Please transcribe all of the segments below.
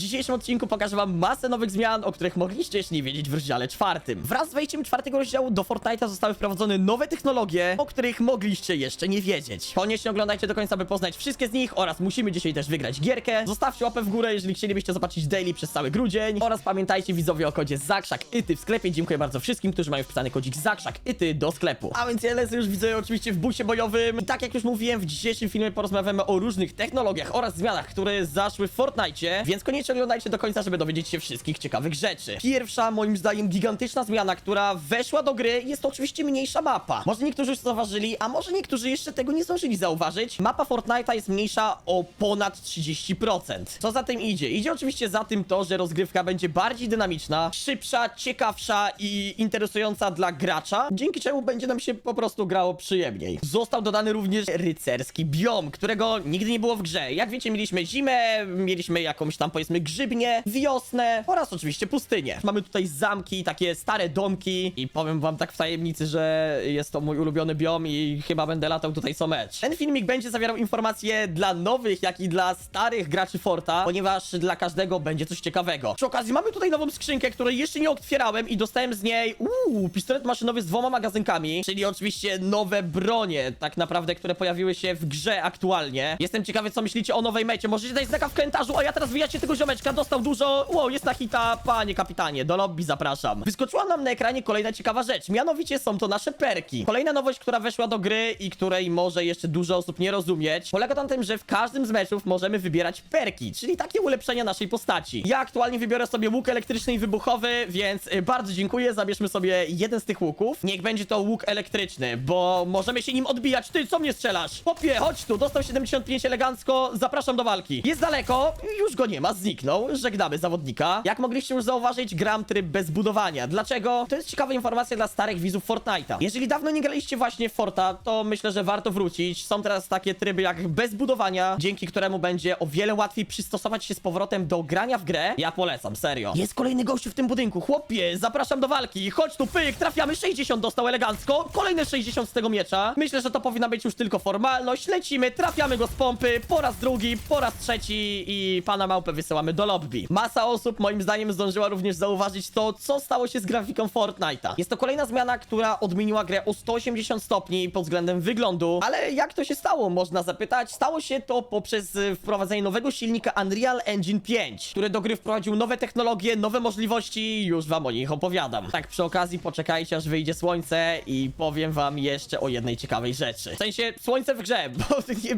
dzisiejszym odcinku pokażę wam masę nowych zmian, o których mogliście jeszcze nie wiedzieć w rozdziale czwartym. Wraz z wejściem czwartego rozdziału do Fortnite'a zostały wprowadzone nowe technologie, o których mogliście jeszcze nie wiedzieć. Koniecznie oglądajcie do końca, by poznać wszystkie z nich oraz musimy dzisiaj też wygrać gierkę. Zostawcie łapę w górę, jeżeli chcielibyście zobaczyć daily przez cały grudzień oraz pamiętajcie widzowie o kodzie ZAKSZAK ITY w sklepie. Dziękuję bardzo wszystkim, którzy mają wpisany kodzik ZAKSZAK ITY do sklepu. A więc ja lecę już widzę oczywiście w busie bojowym. I tak jak już mówiłem, w dzisiejszym filmie porozmawiamy o różnych technologiach oraz zmianach, które zaszły w Fortnite, więc koniecznie oglądajcie do końca, żeby dowiedzieć się wszystkich ciekawych rzeczy. Pierwsza, moim zdaniem, gigantyczna zmiana, która weszła do gry, jest to oczywiście mniejsza mapa. Może niektórzy już zauważyli, a może niektórzy jeszcze tego nie zdążyli zauważyć. Mapa Fortnite'a jest mniejsza o ponad 30%. Co za tym idzie? Idzie oczywiście za tym to, że rozgrywka będzie bardziej dynamiczna, szybsza, ciekawsza i interesująca dla gracza, dzięki czemu będzie nam się po prostu grało przyjemniej. Został dodany również rycerski biom, którego nigdy nie było w grze. Jak wiecie, mieliśmy zimę, mieliśmy jakąś tam powiedzmy grzybnię, wiosnę oraz oczywiście pustynię. Mamy tutaj zamki, takie stare domki i powiem wam tak w tajemnicy, że jest to mój ulubiony biom i chyba będę latał tutaj co mecz. Ten filmik będzie zawierał informacje dla nowych, jak i dla starych graczy Forta, ponieważ dla każdego będzie coś ciekawego. Przy okazji mamy tutaj nową skrzynkę, której jeszcze nie otwierałem i dostałem z niej uuu, pistolet maszynowy z dwoma magazynkami, czyli oczywiście nowe bronie, tak naprawdę, które pojawiły się w grze aktualnie. Jestem ciekawy, co myślicie o nowej mecie. Możecie dać znaka w komentarzu, a ja teraz wyjacie tego ziomeczka, dostał dużo, wow, jest na hita, panie kapitanie, do lobby zapraszam. Wyskoczyła nam na ekranie kolejna ciekawa rzecz, mianowicie są to nasze perki. Kolejna nowość, która weszła do gry i której może jeszcze dużo osób nie rozumieć, polega na tym, że w każdym z meczów możemy wybierać perki, czyli takie ulepszenia naszej postaci. Ja aktualnie wybiorę sobie łuk elektryczny i wybuchowy, więc y, bardzo dziękuję, zabierzmy sobie jeden z tych łuków. Niech będzie to łuk elektryczny, bo możemy się nim odbijać. Ty, co mnie strzelasz? Popie, chodź tu, dostał 75 elegancko, zapraszam do walki. Jest daleko, już go nie ma, zniknął, żegnamy zawodnika. Jak mogliście już zauważyć, gram tryb bez budowania. Dlaczego? To jest ciekawa informacja dla starych widzów Fortnite'a. Jeżeli dawno nie graliście właśnie w Forta, to myślę, że warto wrócić. Są teraz takie tryby jak bez budowania, dzięki któremu będzie o wiele łatwiej przystosować się z powrotem do grania w grę. Ja polecam, serio. Jest kolejny gościu w tym budynku, chłopie, zapraszam do walki. Chodź tu, pyk, trafiamy, 60 dostał elegancko, kolejne 60 z tego miecza. Myślę, że to powinna być już tylko formalność. Lecimy, trafiamy go z pompy, po raz drugi, po raz trzeci i pana małpę wysyłamy do lobby. Masa osób, moim zdaniem, zdążyła również zauważyć to, co stało się z grafiką Fortnite'a. Jest to kolejna zmiana, która odmieniła grę o 180 stopni pod względem wyglądu, ale jak to się stało, można zapytać. Stało się to poprzez y, wprowadzenie nowego silnika Unreal Engine 5, który do gry wprowadził nowe technologie, nowe możliwości już wam o nich opowiadam. Tak przy okazji poczekajcie, aż wyjdzie słońce i powiem wam jeszcze o jednej ciekawej rzeczy. W sensie słońce w grze, bo,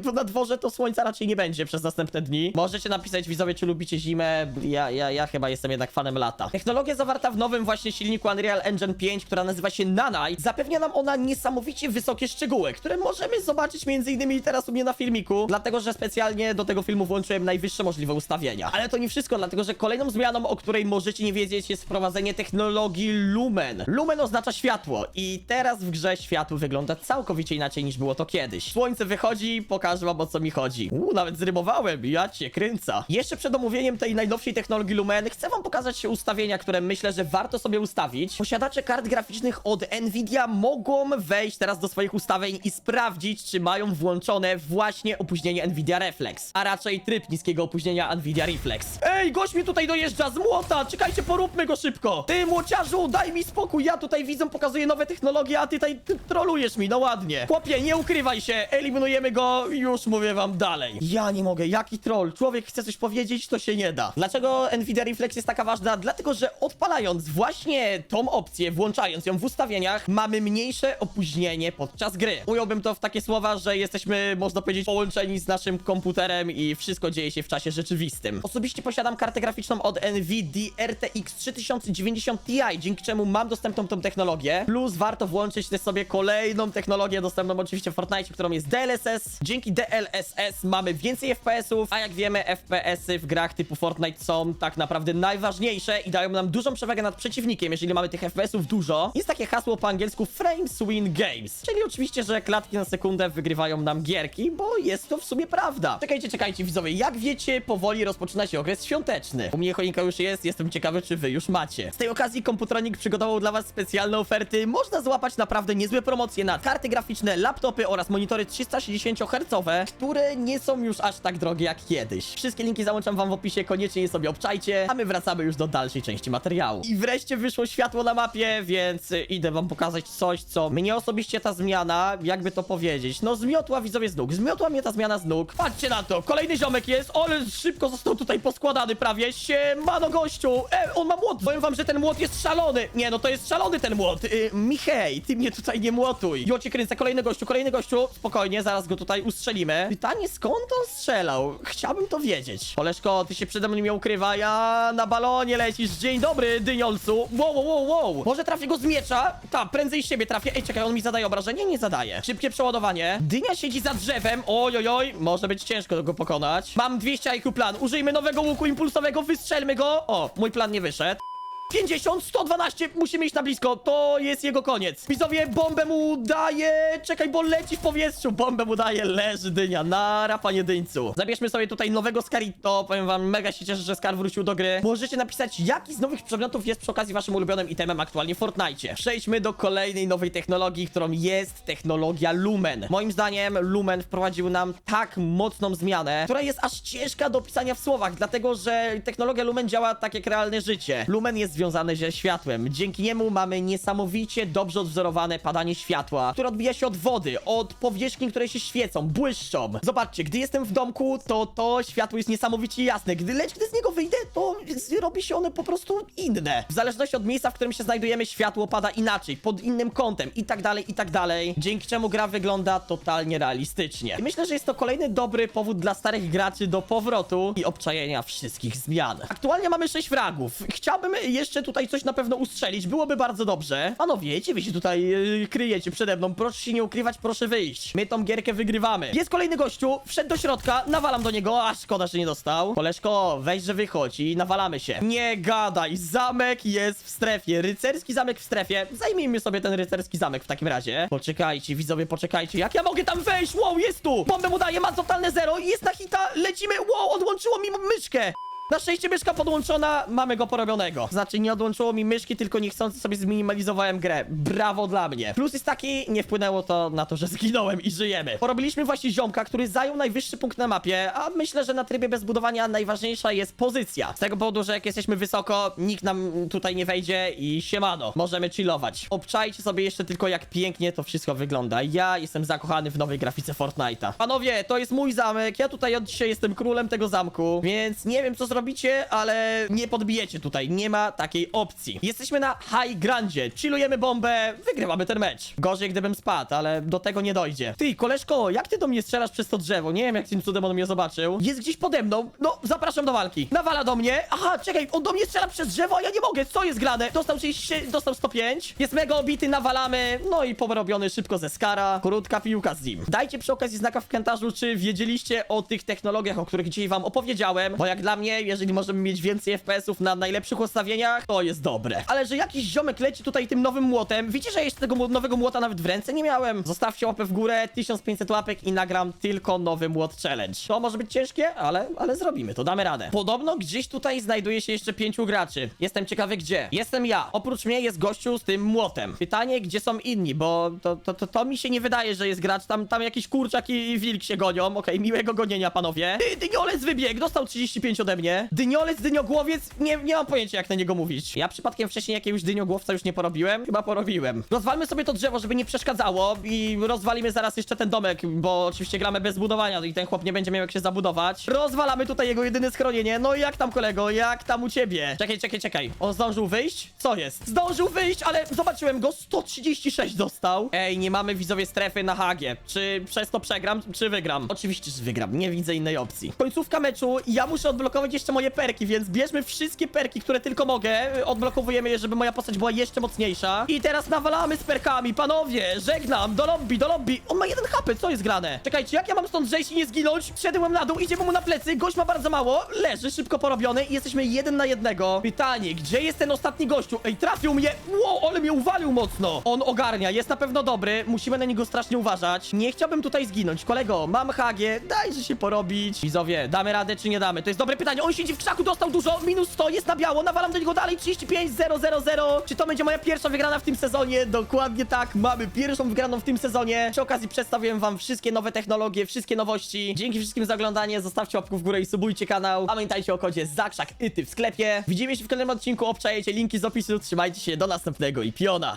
bo na dworze to słońca raczej nie będzie przez następne dni. Możecie napisać widzowie, czy lubicie zimę. Ja, ja, ja chyba jestem jednak fanem lata. Technologia zawarta w nowym właśnie silniku Unreal Engine 5, która nazywa się Nanite, zapewnia nam ona niesamowicie wysokie szczegóły, które możemy zobaczyć innymi teraz u mnie na filmiku, dlatego że specjalnie do tego filmu włączyłem najwyższe możliwe ustawienia. Ale to nie wszystko, dlatego że kolejną zmianą, o której możecie nie wiedzieć, jest wprowadzenie technologii Lumen. Lumen oznacza światło i teraz w grze światło wygląda całkowicie inaczej niż było to kiedyś. Słońce wychodzi, pokażę wam o co mi chodzi. Uuu, nawet zrymowałem, ja cię kręca. Jeszcze przed omówieniem tej najnowszej technologii Lumen chcę wam pokazać ustawienia, które myślę, że warto sobie ustawić. Posiadacze kart graficznych od Nvidia mogą wejść teraz do swoich ustawień i sprawdzić, czy mają włączone właśnie opóźnienie Nvidia Reflex, a raczej tryb niskiego opóźnienia Nvidia Reflex. Ej, gość mi tutaj dojeżdża z młota! Czekajcie, poróbmy go szybko! Ty, młociarzu, daj mi spokój! Ja tutaj widzą, pokazuję nowe technologie, a ty tutaj ty trolujesz mi, no ładnie. Chłopie, nie ukrywaj się, eliminujemy go, już mówię wam dalej. Ja nie mogę, jaki troll? Człowiek chce coś powiedzieć, to się nie da. Dlaczego Nvidia Reflex jest taka ważna? Dlatego, że odpalając właśnie tą opcję, włączając ją w ustawieniach, mamy mniejsze opóźnienie podczas gry. Ująłbym to w takie słowa, że jesteśmy, można powiedzieć, połączeni z naszym komputerem i wszystko dzieje się w czasie rzeczywistym. Osobiście posiadam kartę graficzną od Nvidia RTX 3090 Ti, dzięki czemu mam dostępną tą technologię. Plus warto włączyć też sobie kolejną technologię dostępną oczywiście w Fortnite, którą jest DLSS. Dzięki DLSS mamy więcej FPS-ów, a jak wiemy FPS-y w grach typu Fortnite są tak naprawdę najważniejsze i dają nam dużą przewagę nad przeciwnikiem, jeżeli mamy tych FPS-ów dużo. Jest takie hasło po angielsku Frames Win Games, czyli oczywiście, że klatki na sekundę wygrywają nam gierki, bo jest to w sumie prawda. Czekajcie, czekajcie widzowie, jak wiecie, powoli rozpoczyna się okres świąteczny. U mnie choinka już jest, jestem ciekawy, czy wy już macie. Z tej okazji Komputronik przygotował dla was specjalne oferty. Można złapać naprawdę niezłe promocje na karty graficzne, laptopy oraz monitory 360 Hz, które nie są już aż tak drogie jak kiedyś. Wszystkie linki załączam wam w opisie opisie, koniecznie je sobie obczajcie, a my wracamy już do dalszej części materiału. I wreszcie wyszło światło na mapie, więc y, idę wam pokazać coś, co mnie osobiście ta zmiana, jakby to powiedzieć, no zmiotła widzowie z nóg, zmiotła mnie ta zmiana z nóg. Patrzcie na to, kolejny ziomek jest, ale szybko został tutaj poskładany prawie, siemano gościu, e, on ma młot, powiem wam, że ten młot jest szalony, nie no to jest szalony ten młot, y, Michej, ty mnie tutaj nie młotuj. Jo cię kręcę, kolejny gościu, kolejny gościu, spokojnie, zaraz go tutaj ustrzelimy. Pytanie, skąd on strzelał? Chciałbym to wiedzieć. Koleżko, ty się przede mną nie ukrywa, ja na balonie lecisz, dzień dobry, dyniolcu. Wow, wow, wow, wow. Może trafię go z miecza? Tak, prędzej siebie trafię. Ej, czekaj, on mi zadaje obrażenie? Nie zadaje. Szybkie przeładowanie. Dynia siedzi za drzewem, oj, oj, oj, może być ciężko go pokonać. Mam 200 IQ plan, użyjmy nowego łuku impulsowego, wystrzelmy go. O, mój plan nie wyszedł. 50, 112, musimy iść na blisko, to jest jego koniec. Widzowie, bombę mu daje, czekaj, bo leci w powietrzu, bombę mu daje, leży dynia, nara, panie dyńcu. Zabierzmy sobie tutaj nowego Scarito, powiem wam, mega się cieszę, że Scar wrócił do gry. Możecie napisać, jaki z nowych przedmiotów jest przy okazji waszym ulubionym itemem aktualnie w Fortnite. Przejdźmy do kolejnej nowej technologii, którą jest technologia Lumen. Moim zdaniem Lumen wprowadził nam tak mocną zmianę, która jest aż ciężka do opisania w słowach, dlatego że technologia Lumen działa tak jak realne życie. Lumen jest związany ze światłem. Dzięki niemu mamy niesamowicie dobrze odwzorowane padanie światła, które odbija się od wody, od powierzchni, które się świecą, błyszczą. Zobaczcie, gdy jestem w domku, to to światło jest niesamowicie jasne. Gdy lecz gdy z niego wyjdę, to robi się one po prostu inne. W zależności od miejsca, w którym się znajdujemy, światło pada inaczej, pod innym kątem i tak dalej, i tak dalej. Dzięki czemu gra wygląda totalnie realistycznie. I myślę, że jest to kolejny dobry powód dla starych graczy do powrotu i obczajenia wszystkich zmian. Aktualnie mamy 6 fragów. Chciałbym jeszcze tutaj coś na pewno ustrzelić, byłoby bardzo dobrze. Panowie, gdzie wy się tutaj yy, kryjecie przede mną? Proszę się nie ukrywać, proszę wyjść. My tą gierkę wygrywamy. Jest kolejny gościu, wszedł do środka, nawalam do niego, a szkoda, że nie dostał. Koleżko, weź, że wychodź i nawalamy się. Nie gadaj, zamek jest w strefie, rycerski zamek w strefie. Zajmijmy sobie ten rycerski zamek w takim razie. Poczekajcie, widzowie, poczekajcie, jak ja mogę tam wejść? Wow, jest tu! Bombę mu daje, ma totalne zero, jest na hita, lecimy, wow, odłączyło mi myszkę. Na szczęście myszka podłączona, mamy go porobionego. Znaczy nie odłączyło mi myszki, tylko niechcący sobie zminimalizowałem grę. Brawo dla mnie. Plus jest taki, nie wpłynęło to na to, że zginąłem i żyjemy. Porobiliśmy właśnie ziomka, który zajął najwyższy punkt na mapie, a myślę, że na trybie bez budowania najważniejsza jest pozycja. Z tego powodu, że jak jesteśmy wysoko, nikt nam tutaj nie wejdzie i siemano. Możemy chillować. Obczajcie sobie jeszcze tylko jak pięknie to wszystko wygląda. Ja jestem zakochany w nowej grafice Fortnite'a. Panowie, to jest mój zamek, ja tutaj od dzisiaj jestem królem tego zamku, więc nie wiem co zrobicie, ale nie podbijecie tutaj, nie ma takiej opcji. Jesteśmy na High Grandzie, chillujemy bombę, wygrywamy ten mecz. Gorzej gdybym spadł, ale do tego nie dojdzie. Ty, koleżko, jak ty do mnie strzelasz przez to drzewo? Nie wiem jak tym cudem on mnie zobaczył. Jest gdzieś pode mną, no zapraszam do walki. Nawala do mnie, aha, czekaj, on do mnie strzela przez drzewo, a ja nie mogę, co jest grane? Dostał 30, dostał 105, jest mega obity, nawalamy, no i porobiony szybko ze skara, krótka piłka z nim. Dajcie przy okazji znaka w komentarzu, czy wiedzieliście o tych technologiach, o których dzisiaj wam opowiedziałem, bo jak dla mnie, jeżeli możemy mieć więcej FPS-ów na najlepszych ustawieniach, to jest dobre. Ale że jakiś ziomek leci tutaj tym nowym młotem, wiecie, że jeszcze tego nowego młota nawet w ręce nie miałem? Zostawcie łapę w górę, 1500 łapek i nagram tylko nowy młot challenge. To może być ciężkie, ale, ale zrobimy to, damy radę. Podobno gdzieś tutaj znajduje się jeszcze pięciu graczy. Jestem ciekawy gdzie. Jestem ja. Oprócz mnie jest gościu z tym młotem. Pytanie, gdzie są inni, bo to, to, to, to mi się nie wydaje, że jest gracz. Tam, tam jakiś kurczak i wilk się gonią. Okej, miłego gonienia, panowie. Ty, dyniolec wybiegł, dostał 35 ode mnie. Dyniolec, dyniogłowiec, nie, nie mam pojęcia jak na niego mówić. Ja przypadkiem wcześniej jakiegoś dyniogłowca już nie porobiłem? Chyba porobiłem. Rozwalmy sobie to drzewo, żeby nie przeszkadzało i rozwalimy zaraz jeszcze ten domek, bo oczywiście gramy bez budowania i ten chłop nie będzie miał jak się zabudować. Rozwalamy tutaj jego jedyne schronienie. No i jak tam kolego, jak tam u ciebie? Czekaj, czekaj, czekaj. On zdążył wyjść? Co jest? Zdążył wyjść, ale zobaczyłem go, 136 dostał. Ej, nie mamy widzowie strefy na hagie. Czy przez to przegram, czy wygram? Oczywiście, że wygram, nie widzę innej opcji. Końcówka meczu, ja muszę odblokować jeszcze moje perki, więc bierzmy wszystkie perki, które tylko mogę. Odblokowujemy je, żeby moja postać była jeszcze mocniejsza. I teraz nawalamy z perkami, panowie, żegnam, do lobby, do lobby. On ma jeden HP, co jest grane? Czekajcie, jak ja mam stąd zejść i nie zginąć? Szedłem na dół, idziemy mu na plecy, gość ma bardzo mało, leży, szybko porobiony i jesteśmy jeden na jednego. Pytanie, gdzie jest ten ostatni gościu? Ej, trafił mnie, wow, ale mnie uwalił mocno. On ogarnia, jest na pewno dobry, musimy na niego strasznie uważać. Nie chciałbym tutaj zginąć. Kolego, mam HG, dajże się porobić. Widzowie, damy radę czy nie damy? To jest dobre pytanie. On siedzi w krzaku, dostał dużo, minus 100, jest na biało, nawalam do niego dalej, 35, 0, 0, 0. Czy to będzie moja pierwsza wygrana w tym sezonie? Dokładnie tak, mamy pierwszą wygraną w tym sezonie. Przy okazji przedstawiłem wam wszystkie nowe technologie, wszystkie nowości. Dzięki wszystkim za oglądanie, zostawcie łapkę w górę i subujcie kanał. Pamiętajcie o kodzie ZAKRZAK YTY w sklepie. Widzimy się w kolejnym odcinku, obczajecie linki z opisu, trzymajcie się, do następnego i piona.